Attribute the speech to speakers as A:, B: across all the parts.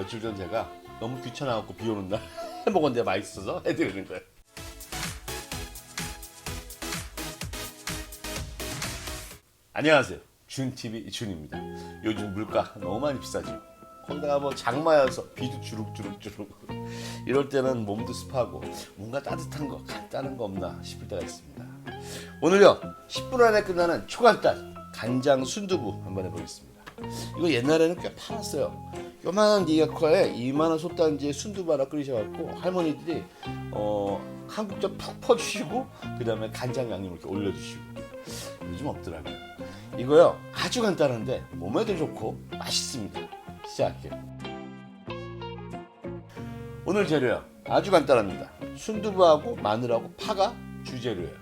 A: 며칠 전 제가 너무 귀찮아갖고 비 오는 날 해먹었는데 맛있어서 해드리는 거예요. 안녕하세요. 준TV 준입니다. 요즘 물가 너무 많이 비싸죠. 거기다가 뭐 장마여서 비도 주룩주룩주룩 이럴 때는 몸도 습하고 뭔가 따뜻한 거 간단한 거 없나 싶을 때가 있습니다. 오늘요 10분 안에 끝나는 초간단 간장 순두부 한번 해보겠습니다. 이거 옛날에는 꽤 팔았어요. 요만한 리어커에 2만원 솥단지에 순두부 하나 끓이셔갖고 할머니들이 어, 한국전 푹 퍼주시고 그 다음에 간장 양념 이렇게 올려주시고 요즘 없더라고요. 이거요 아주 간단한데 몸에도 좋고 맛있습니다. 시작할게요. 오늘 재료요 아주 간단합니다. 순두부하고 마늘하고 파가 주재료예요.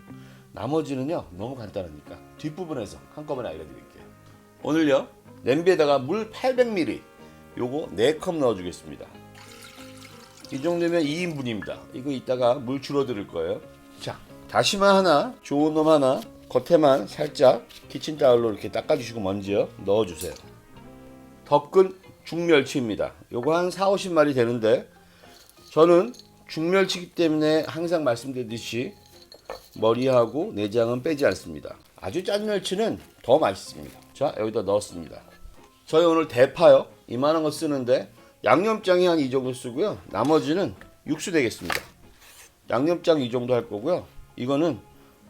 A: 나머지는요 너무 간단하니까 뒷부분에서 한꺼번에 알려드릴게요. 오늘요 냄비에다가 물 800ml 요거 4컵 넣어주겠습니다. 이 정도면 2인분입니다. 이거 이따가 물 줄어들 거예요. 자 다시마 하나 좋은 놈 하나 겉에만 살짝 키친타올로 이렇게 닦아주시고 먼지요 넣어주세요. 덕근 중멸치입니다. 요거 한 4, 50마리 되는데 저는 중멸치기 때문에 항상 말씀드렸듯이 머리하고 내장은 빼지 않습니다. 아주 짠 멸치는 더 맛있습니다. 자 여기다 넣었습니다. 저희 오늘 대파요 이만한 거 쓰는데 양념장이 한 이 정도 쓰고요. 나머지는 육수 되겠습니다. 양념장 이 정도 할 거고요. 이거는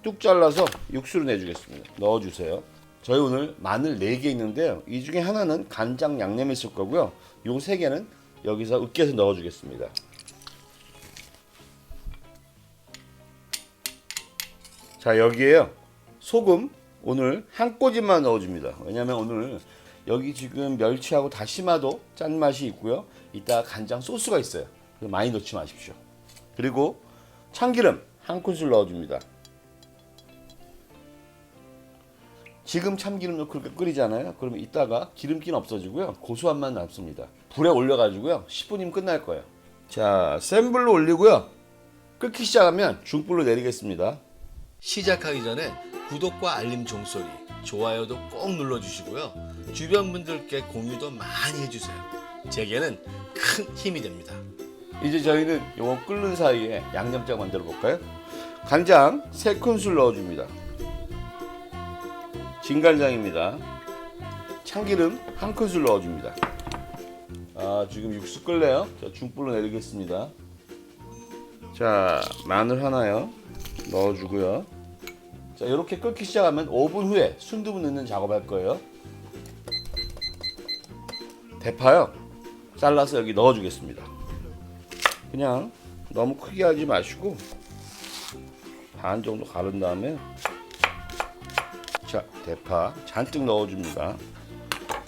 A: 뚝 잘라서 육수로 내주겠습니다. 넣어주세요. 저희 오늘 마늘 4개 있는데요. 이 중에 하나는 간장 양념에 쓸 거고요. 요 3개는 여기서 으깨서 넣어주겠습니다. 자 여기에요. 소금 오늘 한 꼬집만 넣어줍니다. 왜냐면 오늘 여기 지금 멸치하고 다시마도 짠맛이 있고요. 이따 간장 소스가 있어요. 많이 넣지 마십시오. 그리고 참기름 한 큰술 넣어줍니다. 지금 참기름 넣고 끓이잖아요. 그러면 이따가 기름기는 없어지고요. 고소한 맛 남습니다. 불에 올려가지고요. 10분이면 끝날 거예요. 자, 센 불로 올리고요. 끓기 시작하면 중불로 내리겠습니다.
B: 시작하기 전에 구독과 알림 종소리, 좋아요도 꼭 눌러주시고요. 주변 분들께 공유도 많이 해주세요. 제게는 큰 힘이 됩니다.
A: 이제 저희는 요거 끓는 사이에 양념장 만들어 볼까요? 간장 3큰술 넣어줍니다. 진간장입니다. 참기름 1큰술 넣어줍니다. 아 지금 육수 끓네요. 자 중불로 내리겠습니다. 자 마늘 하나요. 넣어주고요. 자 이렇게 끓기 시작하면 5분 후에 순두부 넣는 작업할 거예요. 대파요. 잘라서 여기 넣어주겠습니다. 그냥 너무 크게 하지 마시고 반 정도 가른 다음에 자 대파 잔뜩 넣어줍니다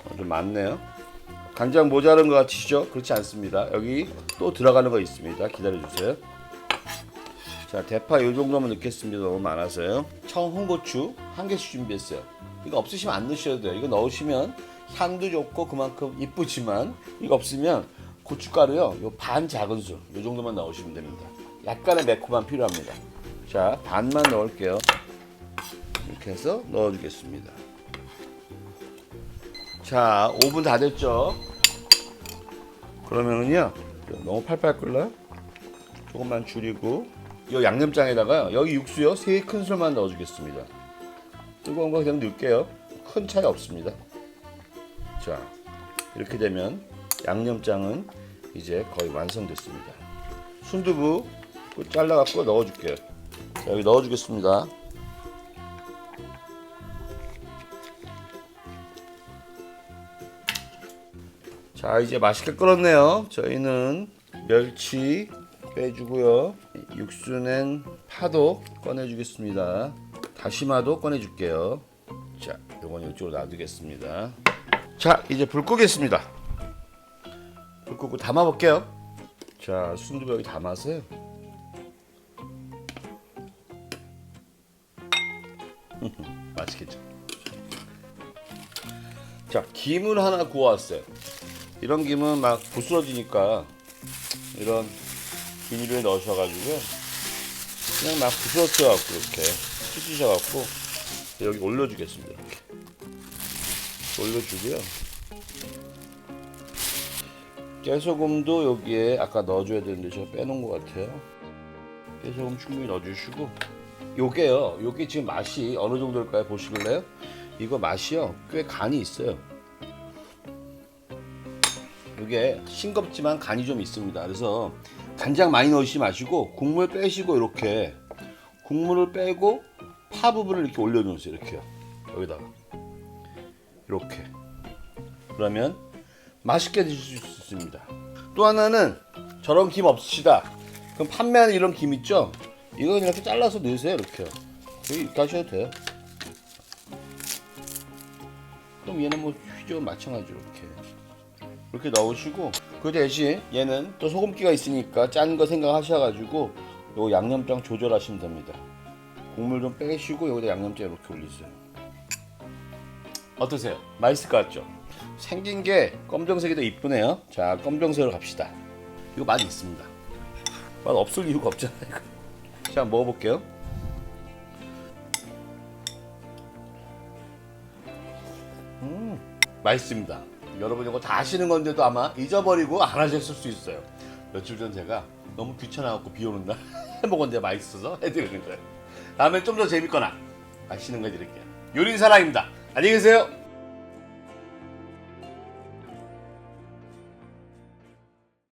A: 어, 좀 많네요 간장 모자른 것 같으시죠? 그렇지 않습니다 여기 또 들어가는 거 있습니다 기다려 주세요 자 대파 이 정도만 넣겠습니다. 너무 많아서요. 청홍고추 한 개씩 준비했어요. 이거 없으시면 안 넣으셔도 돼요. 이거 넣으시면 향도 좋고 그만큼 이쁘지만 이거 없으면 고춧가루요. 요 반 작은 술. 요 정도만 넣으시면 됩니다. 약간의 매콤함 필요합니다. 자 반만 넣을게요. 이렇게 해서 넣어주겠습니다. 자 5분 다 됐죠? 그러면은요 너무 팔팔 끓나요? 조금만 줄이고 이 양념장에다가 여기 육수요 세 큰술만 넣어주겠습니다 뜨거운 거 그냥 넣을게요 큰 차이 없습니다 자 이렇게 되면 양념장은 이제 거의 완성됐습니다. 순두부 그 잘라갖고 넣어줄게요. 자, 여기 넣어주겠습니다. 자 이제 맛있게 끓었네요. 저희는 멸치 빼주고요. 육수는 파도 꺼내주겠습니다. 다시마도 꺼내줄게요. 자, 이건 이쪽으로 놔두겠습니다. 자, 이제 불 끄겠습니다. 불 끄고 담아 볼게요. 자, 순두부 여기 담아서요. 맛있겠죠? 자, 김을 하나 구워왔어요. 이런 김은 막 부스러지니까 이런 비닐에 넣으셔가지고 그냥 막 부스러져갖고 이렇게 찢으셔갖고 여기 올려주겠습니다. 이렇게 올려주고요. 깨소금도 여기에 아까 넣어줘야 되는데 제가 빼놓은 것 같아요. 깨소금 충분히 넣어주시고 요게요. 요게 지금 맛이 어느 정도일까요? 보시길래요? 이거 맛이요. 꽤 간이 있어요. 이게 싱겁지만 간이 좀 있습니다. 그래서 간장 많이 넣으시지 마시고 국물 빼시고 이렇게 국물을 빼고 파 부분을 이렇게 올려놓으세요. 이렇게요. 여기다가 이렇게 그러면 맛있게 드실 수 있습니다. 또 하나는 저런 김 없으시다. 그럼 판매하는 이런 김 있죠? 이거 그냥 이렇게 잘라서 넣으세요. 이렇게요. 이렇게 하셔도 돼요. 그럼 얘는 뭐 휘저 마찬가지로 이렇게 이렇게 넣으시고 그 대신 얘는 또 소금기가 있으니까 짠 거 생각하셔가지고 요 양념장 조절하시면 됩니다. 국물 좀 빼시고 여기다 양념장 이렇게 올리세요. 어떠세요? 맛있을 것 같죠? 생긴 게 검정색이 더 이쁘네요. 자, 검정색으로 갑시다. 이거 맛 있습니다. 맛 없을 이유가 없잖아요. 이거. 자, 먹어볼게요. 음, 맛있습니다. 여러분 이거 다 아시는 건데도 아마 잊어버리고 안 하셨을 수 있어요. 며칠 전 제가 너무 귀찮아갖고 비 오는 날 해먹었는데 맛있어서 해드리는 거예요. 다음에 좀 더 재밌거나 맛있는 거 해드릴게요. 요리사랑입니다. 안녕히 계세요.